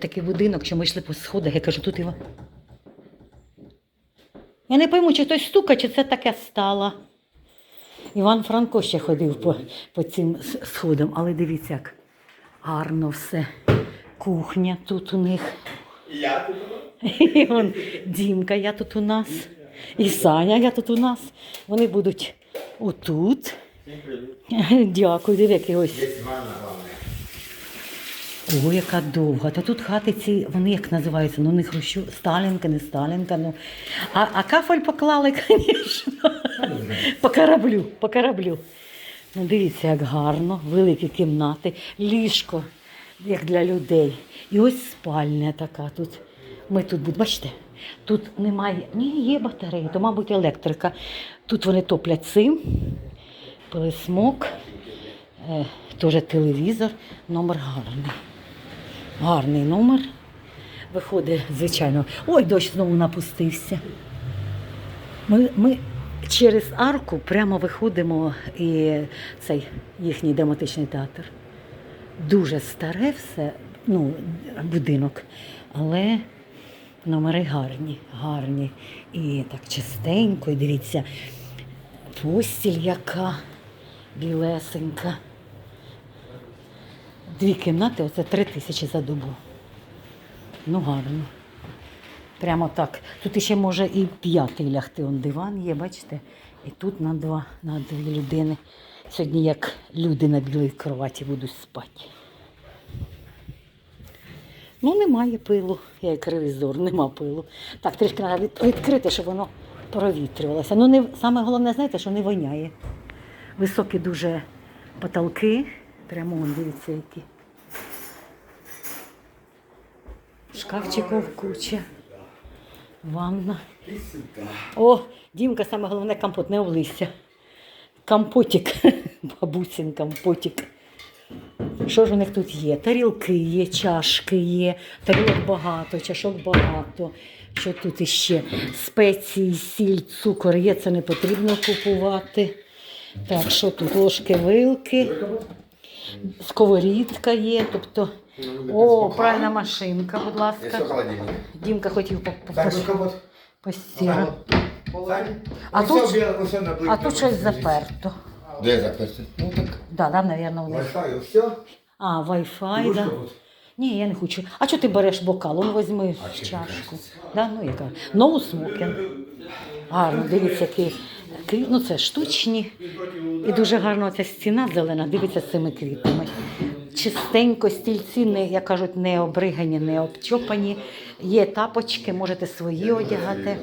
Такий будинок, що ми йшли по сходах, я кажу, тут його. Я не пойму, чи хтось стука, чи це таке стало. Іван Франко ще ходив по, по цим сходам, але дивіться, як гарно все. Кухня тут у них. Я тут І вон Дімка, я тут у нас. І Саня, я тут у нас. Вони будуть отут. Дякую, який ось. Є. О, яка довга. Та тут хати ці, вони як називаються? Ну, не хрущу, Сталінка, не Сталінка. Ну. А, а кафель поклали, звісно. По кораблю, по кораблю. Ну, дивіться, як гарно, великі кімнати, ліжко, як для людей. І ось спальня така тут. Ми тут будемо, бачите, тут немає, ні, є батареї, то, мабуть, електрика. Тут вони топлять цим, пилисмок, е, теж телевізор, номер гарний. Гарний номер. Виходить, звичайно. Ой, дощ знову напустився. Ми, ми через арку прямо виходимо і цей їхній драматичний театр. Дуже старе все, ну, будинок, але номери гарні, гарні. І так чистенько, і дивіться, постіль яка білесенька. Дві кімнати, оце три тисячі за добу. Ну, гарно. Прямо так. Тут ще може і п'ятий лягти. Он диван є, бачите? І тут на два, на дві людини. Сьогодні як люди на білій кроваті будуть спати. Ну, немає пилу, я як ревізор, нема пилу. Так, трішки треба від- відкрити, щоб воно провітрювалося. Ну, не, саме головне, знаєте, що не воняє. Високі дуже потолки. Прямо он, дивіться, які. Шкафчиків куча. Ванна. О, Дімка, саме головне компот, не облися. Компотик. Бабусин компотик. Що ж у них тут є? Тарілки є, чашки є, тарілок багато, чашок багато. Що тут іще? Спеції, сіль, цукор є, це не потрібно купувати. Так, що тут? Ложки, вилки, сковорідка є, тобто. О, пральна машинка, будь ласка. Дімка хотів по- по- Так, ну. Так. А Ну, тут- А тут щось заперто. Де заперто? Ну так. Да, у них. Wi-Fi, все. А, Wi-Fi, да. Ні, я не хочу. А чого ти береш бокал? Он візьми чашку. Да, ну яка? No smoking. Гарно, дивіться, які. Ну це штучні. І дуже гарно ця стіна зелена, дивіться з цими квітами. Чистенько, стільці, не, як кажуть, не обригані, не обчопані. Є тапочки, можете свої одягати.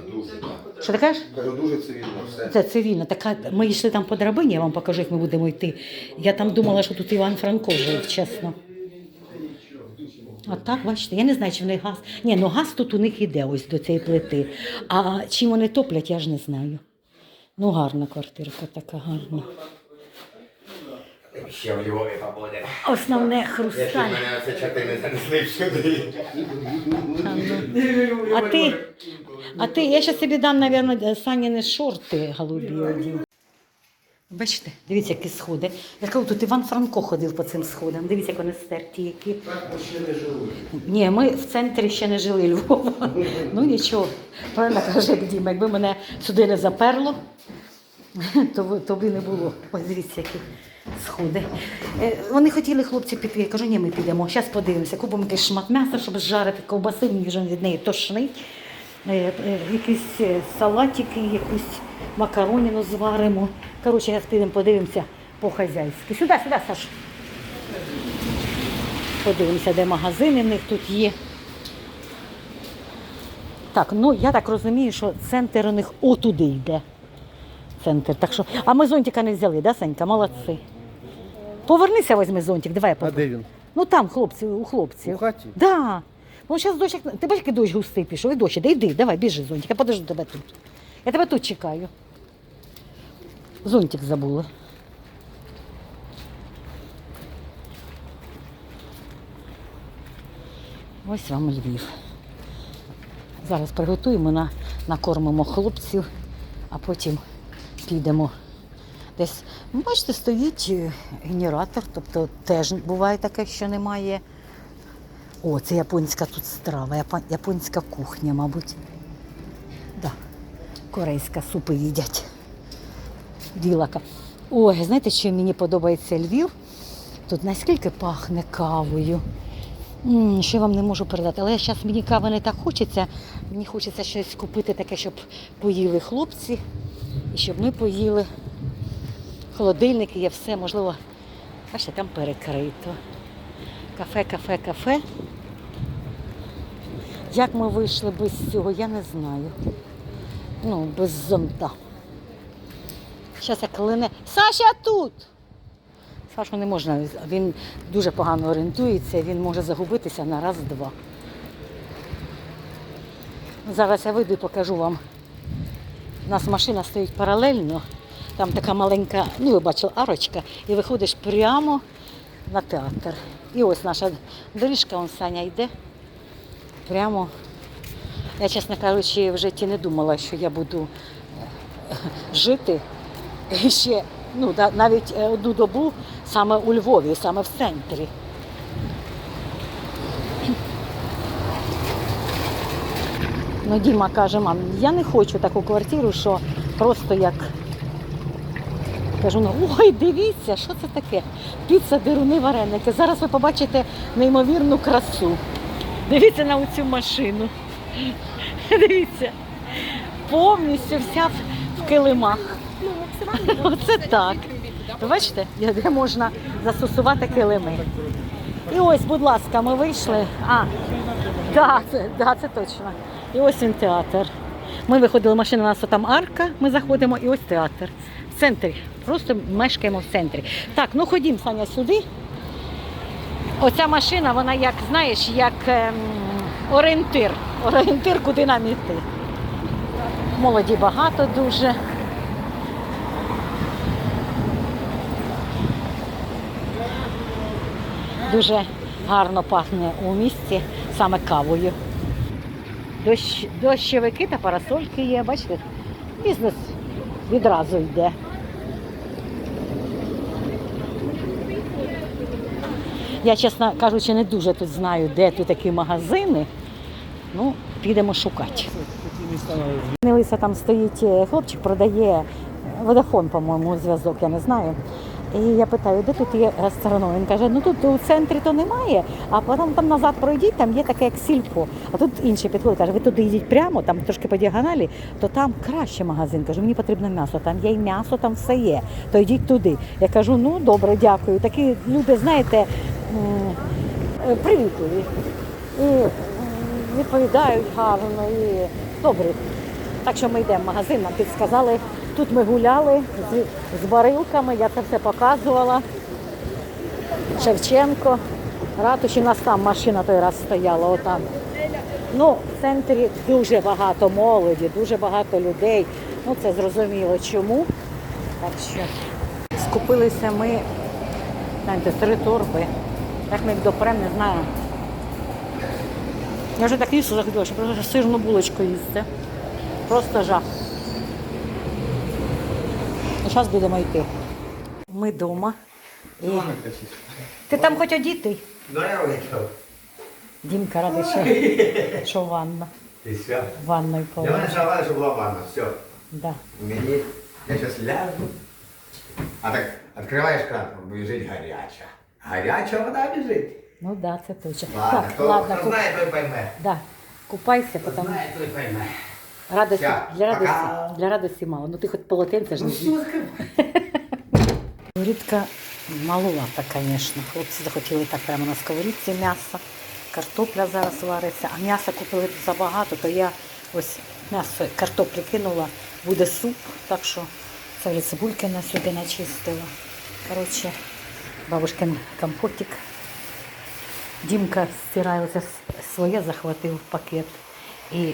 Що ти кажеш? Кажу, дуже цивільно все. Це цивільно. Така, ми йшли там по драбині, я вам покажу, як ми будемо йти. Я там думала, що тут Іван Франко жив, чесно. А так, бачите, я не знаю, чи в них газ. Ні, ну газ тут у них іде ось до цієї плити. А чим вони топлять, я ж не знаю. Ну, гарна квартирка така гарна. Ще в Львові побуде. Основне хрусталь. мене оце не занесли сюди. А ти, а ти, я зараз собі дам, мабуть, Саніни шорти голубі одів. Бачите, дивіться, які сходи. Я кажу, тут Іван Франко ходив по цим сходам. Дивіться, як вони стерті які. Ні, ми в центрі ще не жили Львова. Ну нічого. Правильно каже Діма, якби мене сюди не заперло, то, то би не було. Ось дивіться, які сходи. Е, Вони хотіли хлопці піти. Я кажу, ні, ми підемо. Зараз подивимося. Купимо якийсь шмат м'яса, щоб зжарити ковбаси, мені вже від неї тошнить. Е, е, Якісь е, салатики, якусь макароніну зваримо. Коротше, зараз підемо подивимося по-хазяйськи. Сюди, сюди, Саш. Подивимося, де магазини в них тут є. Так, ну я так розумію, що центр у них отуди йде. Центр. Так що... А ми зонтика не взяли, да, Санька? Молодці. Повернися, візьми зонтик, давай я А де він? Ну там, хлопці, у хлопців. У хаті? Да. Ну зараз дощ, як- ти бачиш, який дощ густий пішов, і дощ іде, йди, давай, біжи, зонтик, я подожду тебе тут. Я тебе тут чекаю. Зонтик забула. Ось вам Львів. Зараз приготуємо, на, накормимо хлопців, а потім підемо десь. Бачите, стоїть е, генератор, тобто теж буває таке, що немає О, це японська тут страва, японська кухня, мабуть. Да. Корейська супи їдять. Ділака. Ой, знаєте, що мені подобається Львів? Тут наскільки пахне кавою. М, Що я вам не можу передати. Але зараз мені кави не так хочеться. Мені хочеться щось купити таке, щоб поїли хлопці і щоб ми поїли. Холодильники є все, можливо, бачите, там перекрито. Кафе, кафе, кафе. Як ми вийшли без цього, я не знаю. Ну, без зонта. Зараз як клине. Саша тут! Сашу не можна, він дуже погано орієнтується, він може загубитися на раз-два. Зараз я вийду і покажу вам. У нас машина стоїть паралельно, там така маленька, ну ви бачили, арочка, і виходиш прямо на театр. І ось наша доріжка, он Саня йде. Прямо. Я, чесно кажучи, в житті не думала, що я буду е, жити ще ну, навіть е, одну добу саме у Львові, саме в центрі. Ну, Діма каже, мам, я не хочу таку квартиру, що просто як. Кажу, ну ой, дивіться, що це таке? Піца, деруни, вареники. Зараз ви побачите неймовірну красу. Дивіться на цю машину. Дивіться. Повністю вся в килимах. Оце так. Ви бачите, де можна застосувати килими. І ось, будь ласка, ми вийшли. А, да, це, да, це точно. І ось він театр. Ми виходили, машина у нас там арка, ми заходимо, і ось театр. В центрі. Просто мешкаємо в центрі. Так, ну ходім, Саня, сюди. Оця машина, вона як, знаєш, як ем, орієнтир. Орієнтир, куди нам іти. Молоді багато дуже. Дуже гарно пахне у місті саме кавою. Дощ, дощовики та парасольки є, бачите, бізнес відразу йде. Я, чесно кажучи, не дуже тут знаю, де тут такі магазини. Ну, підемо шукати. Лиса там стоїть е, хлопчик, продає водафон, по-моєму, зв'язок, я не знаю. І я питаю, де тут є гастроном? Він каже, ну тут у центрі то немає, а потім там назад пройдіть, там є таке як сільпо. А тут інший підходить, каже, ви туди йдіть прямо, там трошки по діагоналі, то там краще магазин. Кажу, мені потрібно м'ясо, там є і м'ясо, там все є. То йдіть туди. Я кажу, ну добре, дякую. Такі люди, знаєте, е, привітливі. І відповідають гарно і добре. Так що ми йдемо в магазин, нам підсказали. Тут ми гуляли з, з барилками, я це все показувала. Шевченко, ратуші, у нас там машина той раз стояла, отам. Ну, в центрі дуже багато молоді, дуже багато людей. Ну, це зрозуміло чому. Так що скупилися ми, знаєте, три торби. Як ми їх допрем, не знаю. Я вже так їсти захотіла, що просто сирну булочку їсти. Просто жах. Зараз будемо йти. Ми вдома. І... Ти там хоч одітий? Дімка радий, що, що ванна. І все. Ванною Для мене повинна. шавали, щоб була ванна. Все. Да. Мені, я зараз ляжу. А так відкриваєш кран, біжить гаряча. Гаряча вода біжить. Ну так, да, це точно. Ладно, так, хто, ладно, хто куп... знає, той пойме. да. купайся, Хто потім знає, той пойме. Радості, Все, для, радості, пока. для радості мало. Ну ти хоч полотенце ж не з'їв. Сковорідка малувата, звісно. Хлопці захотіли так прямо на сковорідці м'ясо. Картопля зараз вариться, а м'яса купили забагато, то я ось м'ясо картоплі кинула, буде суп, так що це вже цибульки на сюди начистила. Коротше, бабушкин компотик. Дімка стирає оце своє, захватив пакет. І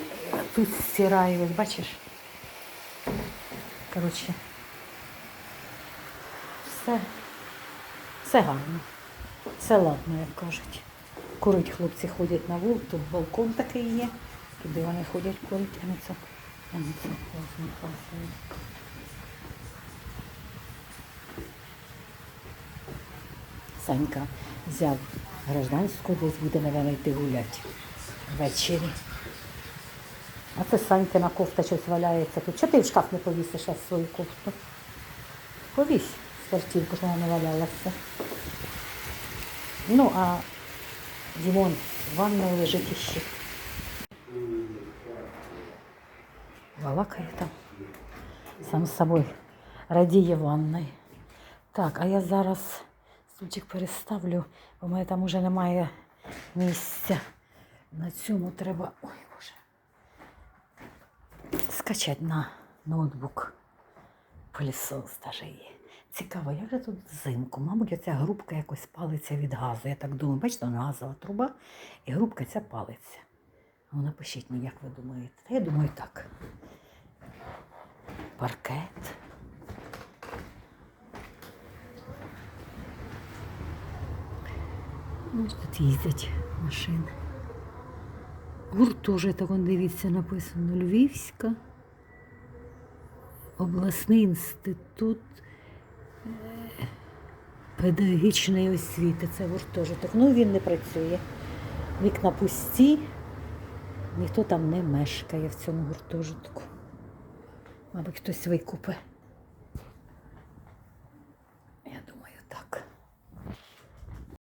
тут стирає, ось бачиш? Коротше, все, все гарно. Все ладно, як кажуть. Курить хлопці ходять на вулицю, тут балкон такий є, туди вони ходять курить, а не це. а не це класно, класно. Санька взяв Гражданську десь буде, напевно, йти гуляти ввечері. А це Санькина кофта щось валяється тут. Чого ти в шкаф не повісиш свою кофту? Повісь спортівку, щоб вона не валялася. Ну, а Дімон в ванною лежить іще. Балакає там. Сам з собою радіє ванною. Так, а я зараз стульчик переставлю, бо в мене там уже немає місця. На цьому треба. Ой. Скачати на ноутбук. Пилісос даже є. Цікаво, як же тут взимку? Мабуть, оця грубка якось палиться від газу. Я так думаю, бачите, вона газова труба, і грубка ця палиться. Ну, напишіть мені, як ви думаєте. Та я думаю, так. Паркет. Ось тут їздять машини. Гуртожиток, он дивіться, написано Львівська. Обласний інститут е, педагогічної освіти. Це гуртожиток. Ну він не працює. Вікна пусті, ніхто там не мешкає в цьому гуртожитку. Мабуть, хтось викупе.